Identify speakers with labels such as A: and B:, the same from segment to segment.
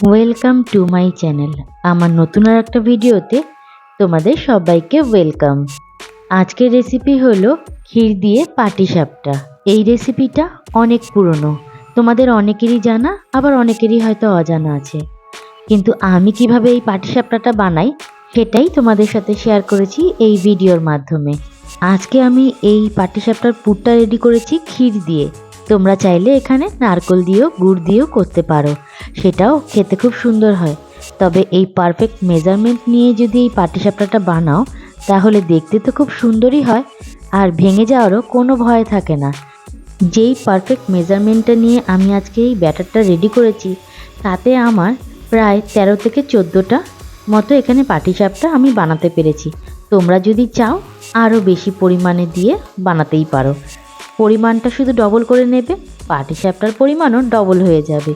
A: Welcome to my channel আমার নতুন আর একটা ভিডিওতে তোমাদের সবাইকে ওয়েলকাম আজকের রেসিপি হলো ক্ষীর দিয়ে পাটিসাপটা। এই রেসিপিটা অনেক পুরনো। তোমাদের অনেকেরই জানা, আবার অনেকেরই হয়তো অজানা আছে। কিন্তু আমি কীভাবে এই পাটিসাপটাটা বানাই, সেটাই তোমাদের সাথে শেয়ার করেছি এই ভিডিওর মাধ্যমে। আজকে আমি এই পাটিসাপটার পুরটা রেডি করেছি ক্ষীর দিয়ে। তোমরা চাইলে এখানে নারকল দিয়েও, গুড় দিয়েও করতে পারো। সেটাও খেতে খুব সুন্দর হয়। তবে এই পারফেক্ট মেজারমেন্ট নিয়ে যদি এই পাটিসাপটাটা বানাও, তাহলে দেখতে তো খুব সুন্দরই হয়, আর ভেঙে যাওয়ারও কোনো ভয় থাকে না। যেই পারফেক্ট মেজারমেন্টটা নিয়ে আমি আজকে এই ব্যাটারটা রেডি করেছি, তাতে আমার প্রায় তেরো থেকে চোদ্দোটা মতো এখানে পাটিসাপটা আমি বানাতে পেরেছি। তোমরা যদি চাও, আরও বেশি পরিমাণে দিয়ে বানাতেই পারো। পরিমাণটা শুধু ডবল করে নেবে পাটিসাপটার পরিমাণও ডবল হয়ে যাবে।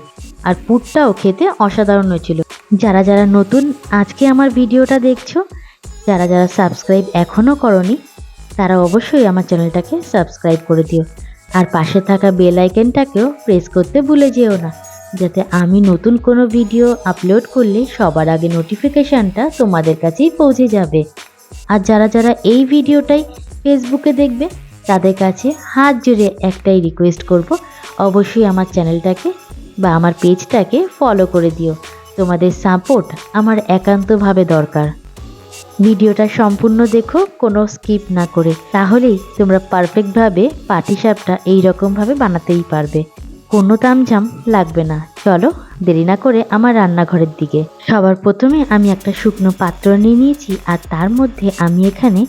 A: আর পুরটাও খেতে অসাধারণ হয়েছিল। যারা যারা নতুন আজকে আমার ভিডিওটা দেখছ, যারা যারা সাবস্ক্রাইব এখনও করনি, তারা অবশ্যই আমার চ্যানেলটাকে সাবস্ক্রাইব করে দিও। আর পাশে থাকা বেল আইকনটাকেও প্রেস করতে ভুলে যেও না, যাতে আমি নতুন কোনো ভিডিও আপলোড করলে সবার আগে নোটিফিকেশানটা তোমাদের কাছেই পৌঁছে যাবে। আর যারা যারা এই ভিডিওটাই ফেসবুকে দেখবে তাদের কাছে হাত জুড়ে একটাই রিকোয়েস্ট করব। অবশ্যই আমার চ্যানেলটাকে বা আমার পেজটাকে ফলো করে দিও। তোমাদের সাপোর্ট আমার একান্তভাবে দরকার। ভিডিওটা সম্পূর্ণ দেখো, কোনো স্কিপ না করে। তাহলেই তোমরা পারফেক্টভাবে পাটিসাপটা এই রকমভাবে বানাতেই পারবে। কোনো তামঝাম লাগবে না। চলো, দেরি না করে আমার রান্নাঘরের দিকে। সবার প্রথমে আমি একটা শুকনো পাত্র নিয়ে নিয়েছি আর তার মধ্যে আমি এখানে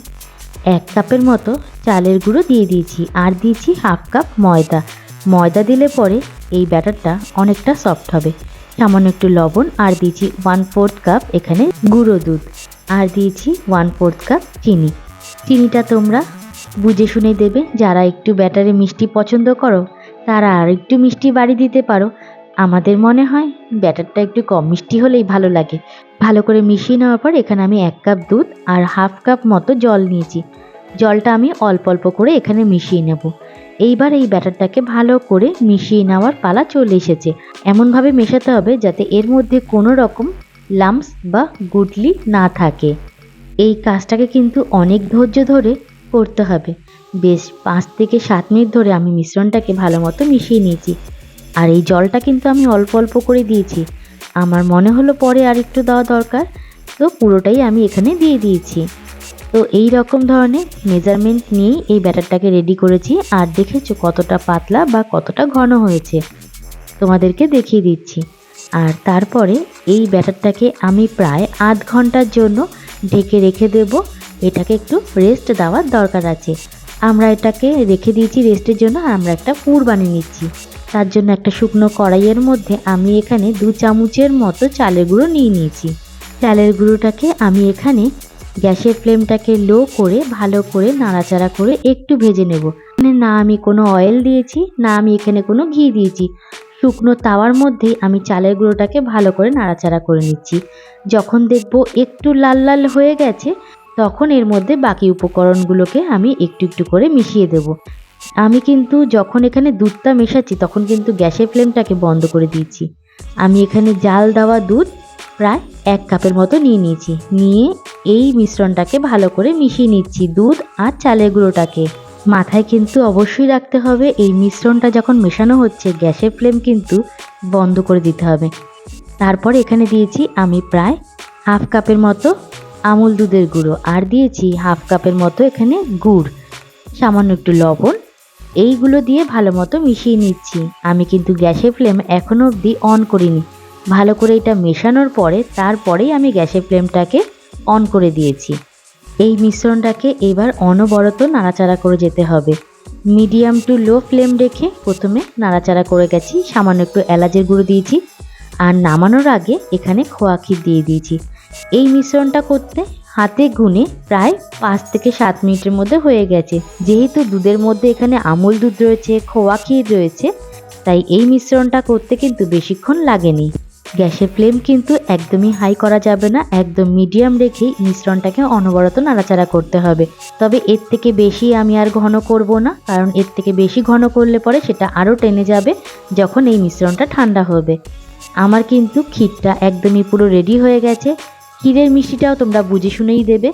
A: এক কাপের মতো চালের গুঁড়ো দিয়ে দিয়েছি আর দিয়েছি হাফ কাপ ময়দা। ময়দা দিলে পরে এই ব্যাটারটা অনেকটা সফট হবে। সামান্য একটু লবণ আর দিয়েছি ওয়ান ফোর্থ কাপ এখানে গুঁড়ো দুধ আর দিয়েছি ওয়ান ফোর্থ কাপ চিনি। চিনিটা তোমরা বুঝে শুনে দেবে। যারা একটু ব্যাটারে মিষ্টি পছন্দ করো, তারা আর একটু মিষ্টি বাড়ি দিতে পারো। আমাদের মনে হয় ব্যাটারটা একটু কম মিষ্টি হলেই ভালো লাগে। ভালো করে মিশিয়ে নেওয়ার পর এখানে আমি এক কাপ দুধ আর হাফ কাপ মতো জল নিয়েছি। জলটা আমি অল্প অল্প করে এখানে মিশিয়ে নেব। এইবার এই ব্যাটারটাকে ভালো করে মিশিয়ে নেওয়ার পালা চলে এসেছে। এমনভাবে মেশাতে হবে যাতে এর মধ্যে কোনো রকম লাম্পস বা গুটলি না থাকে। এই কাজটাকে কিন্তু অনেক ধৈর্য ধরে করতে হবে। বেশ, পাঁচ থেকে সাত মিনিট ধরে আমি মিশ্রণটাকে ভালো মতো মিশিয়ে নিয়েছি। আর এই জলটা কিন্তু আমি অল্প অল্প করে দিয়েছি। আমার মনে হলো পরে আর একটু দেওয়া দরকার, তো পুরোটাই আমি এখানে দিয়ে দিয়েছি। তো এই রকম ধরনের মেজারমেন্ট নিয়েই এই ব্যাটারটাকে রেডি করেছি আর দেখেছ কতটা পাতলা বা কতটা ঘন হয়েছে। তোমাদেরকে দেখিয়ে দিচ্ছি। আর তারপরে এই ব্যাটারটাকে আমি প্রায় আধ ঘণ্টার জন্য ঢেকে রেখে দেব। এটাকে একটু রেস্ট দেওয়ার দরকার আছে। আমরা এটাকে রেখে দিয়েছি রেস্টের জন্য আমরা একটা পুর বানিয়ে নিচ্ছি। তার জন্য একটা শুকনো কড়াইয়ের মধ্যে আমি এখানে দু চামচের মতো চালের গুঁড়ো নিয়ে নিয়েছি। চালের গুঁড়োটাকে আমি এখানে গ্যাসের ফ্লেমটাকে লো করে ভালো করে নাড়াচাড়া করে একটু ভেজে নেব। এখানে না আমি কোনো অয়েল দিয়েছি, না আমি এখানে কোনো ঘি দিয়েছি। শুকনো তাওয়ার মধ্যে আমি চালের গুঁড়োটাকে ভালো করে নাড়াচাড়া করে নিচ্ছি। যখন দেখব একটু লাল লাল হয়ে গেছে, তখন এর মধ্যে বাকি উপকরণগুলোকে আমি একটু একটু করে মিশিয়ে দেব। আমি কিন্তু যখন এখানে দুধটা মেশাচ্ছি, তখন কিন্তু গ্যাসের ফ্লেমটাকে বন্ধ করে দিয়েছি। আমি এখানে জাল দেওয়া দুধ প্রায় এক কাপের মতো নিয়ে নিয়েছি। নিয়ে এই মিশ্রণটাকে ভালো করে মিশিয়ে নিচ্ছি, দুধ আর চালের গুঁড়োটাকে। মাথায় কিন্তু অবশ্যই রাখতে হবে, এই মিশ্রণটা যখন মেশানো হচ্ছে, গ্যাসের ফ্লেম কিন্তু বন্ধ করে দিতে হবে। তারপর এখানে দিয়েছি আমি প্রায় হাফ কাপের মতো আমুল দুধের গুঁড়ো, আর দিয়েছি হাফ কাপের মতো এখানে গুড়, সামান্য একটু লবণ এইগুলো দিয়ে ভালো মতো মিশিয়ে নিচ্ছি। আমি কিন্তু গ্যাসের ফ্লেম এখনও অবধি অন করিনি। ভালো করে এটা মেশানোর পরে তারপরেই আমি গ্যাসের ফ্লেমটাকে অন করে দিয়েছি। এই মিশ্রণটাকে এবার অনবরত নাড়াচাড়া করে যেতে হবে। মিডিয়াম টু লো ফ্লেম রেখে প্রথমে নাড়াচাড়া করে গেছি, সামান্য একটু এলাচের গুঁড়ো দিয়েছি। আর নামানোর আগে এখানে খোয়া ক্ষীর দিয়ে দিয়েছি। এই মিশ্রণটা করতে হাতে গুনে প্রায় পাঁচ থেকে সাত মিনিটের মধ্যে হয়ে গেছে। যেহেতু দুধের মধ্যে এখানে আমুল দুধ রয়েছে, খোয়া ক্ষীর রয়েছে, তাই এই মিশ্রণটা করতে কিন্তু বেশিক্ষণ লাগেনি। গ্যাসের ফ্লেম কিন্তু একদমই হাই করা যাবে না, একদম মিডিয়াম রেখেই মিশ্রণটাকে অনবরত নাড়াচাড়া করতে হবে। তবে এর থেকে বেশি আমি আর ঘন করব না, কারণ এর থেকে বেশি ঘন করলে পরে সেটা আরও টেনে যাবে যখন এই মিশ্রণটা ঠান্ডা হবে। আমার কিন্তু ক্ষীরটা একদমই পুরো রেডি হয়ে গেছে। ক্ষীরের মিষ্টিটাও তোমরা বুঝে শুনেই দেবে।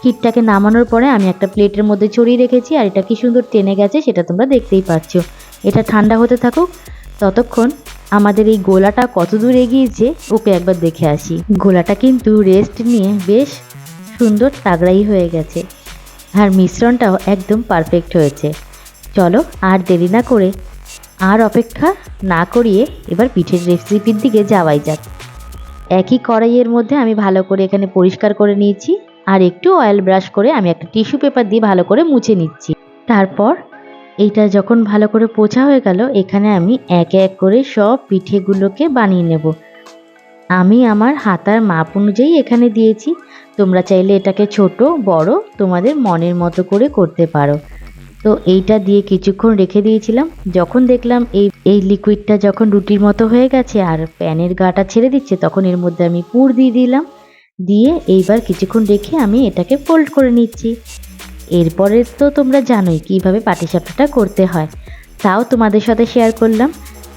A: ক্ষীরটাকে নামানোর পরে আমি একটা প্লেটের মধ্যে ছড়িয়ে রেখেছি, আর এটা কি সুন্দর টেনে গেছে সেটা তোমরা দেখতেই পাচ্ছ। এটা ঠান্ডা হতে থাকুক। ততক্ষণ আমাদের এই গোলাটা কত দূর এগিয়েছে ওকে একবার দেখে আসি। গোলাটা কিন্তু রেস্ট নিয়ে বেশ সুন্দর তাগড়াই হয়ে গেছে। আর মিশ্রণটাও একদম পারফেক্ট হয়েছে। চলো আর দেরি না করে আর অপেক্ষা না করিয়ে এবার পিঠের রেসিপির দিকে যাওয়াই যাক। একই কড়াইয়ের মধ্যে আমি ভালো করে এখানে পরিষ্কার করে নিয়েছি আর একটু অয়েল ব্রাশ করে আমি একটা টিস্যু পেপার দিয়ে ভালো করে মুছে নিচ্ছি। তারপর এইটা যখন ভালো করে পোছা হয়ে গেল, এখানে আমি এক এক করে সব পিঠেগুলোকে বানিয়ে নেব। আমি আমার হাতার মাপ অনুযায়ী এখানে দিয়েছি। তোমরা চাইলে এটাকে ছোট, বড় তোমাদের মনের মতো করে করতে পারো। তো এইটা দিয়ে কিছুক্ষণ রেখে দিয়েছিলাম। যখন দেখলাম এই এই লিকুইডটা যখন রুটির মতো হয়ে গেছে আর প্যানের গাটা ছেড়ে দিচ্ছে, তখন এর মধ্যে আমি পুর দিয়ে দিলাম। দিয়ে এইবার কিছুক্ষণ রেখে আমি এটাকে ফোল্ড করে নিচ্ছি। এরপরে তো তোমরা জানোই কীভাবে পাটিসাপটাটা করতে হয়। তাও তোমাদের সাথে শেয়ার করলাম।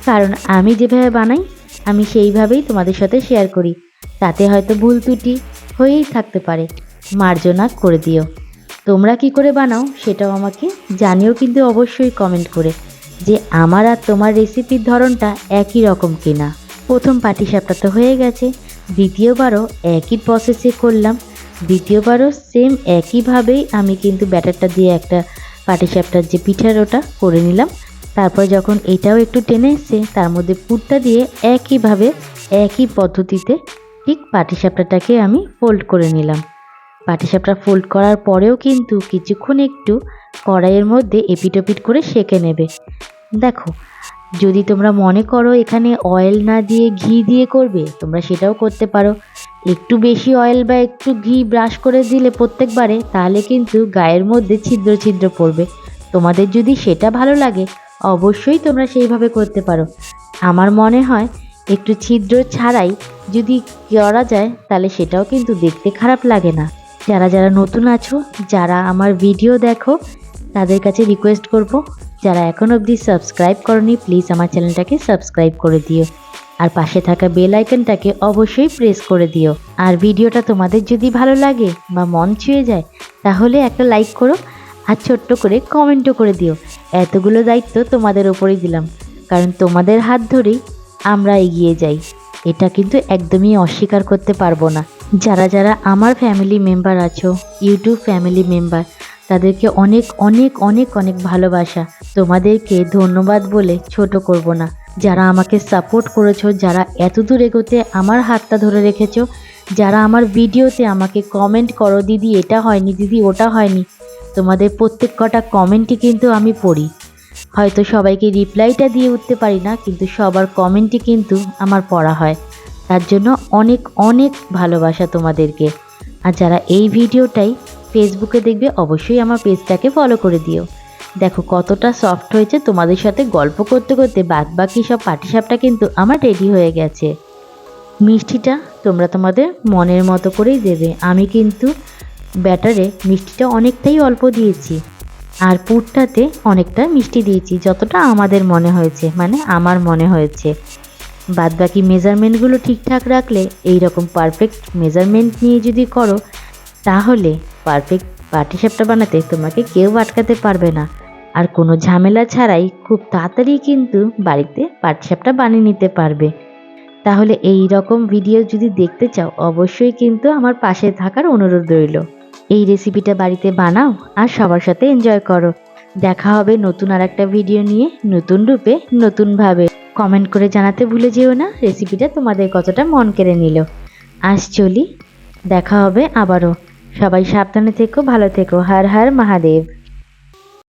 A: কারণ আমি যেভাবে বানাই, আমি সেইভাবেই তোমাদের সাথে শেয়ার করি। তাতে হয়তো ভুল ত্রুটি হয়েই থাকতে পারে। মার্জনা করে দিও। তোমরা কি করে বানাও সেটাও আমাকে জানিও কিন্তু অবশ্যই কমেন্ট করে যে আমার আর তোমার রেসিপির ধরনটা একই রকম কিনা। প্রথম পাটিসাপটা তো হয়ে গেছে, দ্বিতীয়বারও একই প্রসেসে করলাম, দ্বিতীয়বারও সেম একইভাবেই আমি কিন্তু ব্যাটারটা দিয়ে একটা পাটিসাপটার যে পিঠার ওটা করে নিলাম। তারপর যখন এটাও একটু টেনে এসছে, তার মধ্যে পুরটা দিয়ে একইভাবে একই পদ্ধতিতে ঠিক পাটিসাপটাটাকে আমি ফোল্ড করে নিলাম। পাটিসাপটা ফোল্ড করার পরেও কিন্তু কিছুক্ষণ একটু কড়াইয়ের মধ্যে এপিটোপিট করে সেঁকে নেবে। দেখো, যদি তোমরা মনে করো এখানে অয়েল না দিয়ে ঘি দিয়ে করবে, তোমরা সেটাও করতে পারো। একটু বেশি অয়েল বা একটু ঘি ব্রাশ করে দিলে প্রত্যেকবারে, তাহলে কিন্তু গায়ের মধ্যে ছিদ্র ছিদ্র পড়বে। তোমাদের যদি সেটা ভালো লাগে, অবশ্যই তোমরা সেইভাবে করতে পারো। আমার মনে হয় একটু ছিদ্র ছাড়াই যদি করা যায়, তাহলে সেটাও কিন্তু দেখতে খারাপ লাগে না। যারা যারা নতুন আছো, যারা আমার ভিডিও দেখো, তাদের কাছে রিকোয়েস্ট করব, যারা এখন অবধি সাবস্ক্রাইব করনি প্লিজ আমার চ্যানেলটাকে সাবস্ক্রাইব করে দিও। আর পাশে থাকা বেল আইকনটাকে অবশ্যই প্রেস করে দিও। আর ভিডিওটা তোমাদের যদি ভালো লাগে বা মন ছুঁয়ে যায়, তাহলে একটা লাইক করো, আর ছোট্ট করে কমেন্টও করে দিও। এতগুলো দায়িত্ব তোমাদের ওপরেই দিলাম, কারণ তোমাদের হাত ধরেই আমরা এগিয়ে যাই। এটা কিন্তু একদমই অস্বীকার করতে পারব না। যারা যারা আমার ফ্যামিলি মেম্বার আছো ইউটিউব ফ্যামিলি মেম্বার তাদেরকে অনেক অনেক অনেক অনেক ভালোবাসা। তোমাদেরকে ধন্যবাদ বলে ছোট করব না। যারা আমাকে সাপোর্ট করেছ, যারা এত দূর এগোতে আমার হাতটা ধরে রেখেছো, যারা আমার ভিডিওতে আমাকে কমেন্ট করো, দিদি, এটা হয়নি, দিদি, ওটা হয়নি। তোমাদের প্রত্যেক কটা কমেন্টই কিন্তু আমি পড়ি। হয়তো সবাইকে রিপ্লাইটা দিয়ে উঠতে পারি না, কিন্তু সবার কমেন্টই কিন্তু আমার পড়া হয়। তার জন্য অনেক অনেক ভালোবাসা তোমাদেরকে। আর যারা এই ভিডিওটাই ফেসবুকে দেখবে, অবশ্যই আমার পেজটাকে ফলো করে দিও। দেখো কতটা সফট হয়েছে তোমাদের সাথে গল্প করতে করতে বাদ বাকি সব পাটিসাপটা কিন্তু আমার রেডি হয়ে গেছে। মিষ্টিটা তোমরা তোমাদের মনের মতো করেই দেবে। আমি কিন্তু ব্যাটারে মিষ্টিটা অনেকটাই অল্প দিয়েছি, আর পুরটাতে অনেকটা মিষ্টি দিয়েছি, যতটা আমাদের মনে হয়েছে মানে আমার মনে হয়েছে। বাদ বাকি মেজারমেন্টগুলো ঠিকঠাক রাখলে এই রকম পারফেক্ট মেজারমেন্ট নিয়ে যদি করো, তাহলে পারফেক্ট পাটিসাপটা বানাতে তোমাকে কেউ আটকাতে পারবে না। আর কোনো ঝামেলা ছাড়াই খুব তাড়াতাড়ি কিন্তু বাড়িতে পাটিসাপটা বানিয়ে নিতে পারবে। তাহলে এই রকম ভিডিও যদি দেখতে চাও, অবশ্যই কিন্তু আমার পাশে থাকার অনুরোধ রইল। এই রেসিপিটা বাড়িতে বানাও আর সবার সাথে এনজয় করো। দেখা হবে নতুন আর একটা ভিডিও নিয়ে নতুন রূপে নতুনভাবে। কমেন্ট করে জানাতে ভুলে যেও না রেসিপিটা তোমাদের কতটা মন কেড়ে নিল। আজ চলি, দেখা হবে আবারও। সবাই সাবধানে থেকো, ভালো থেকো। হার হার মহাদেব।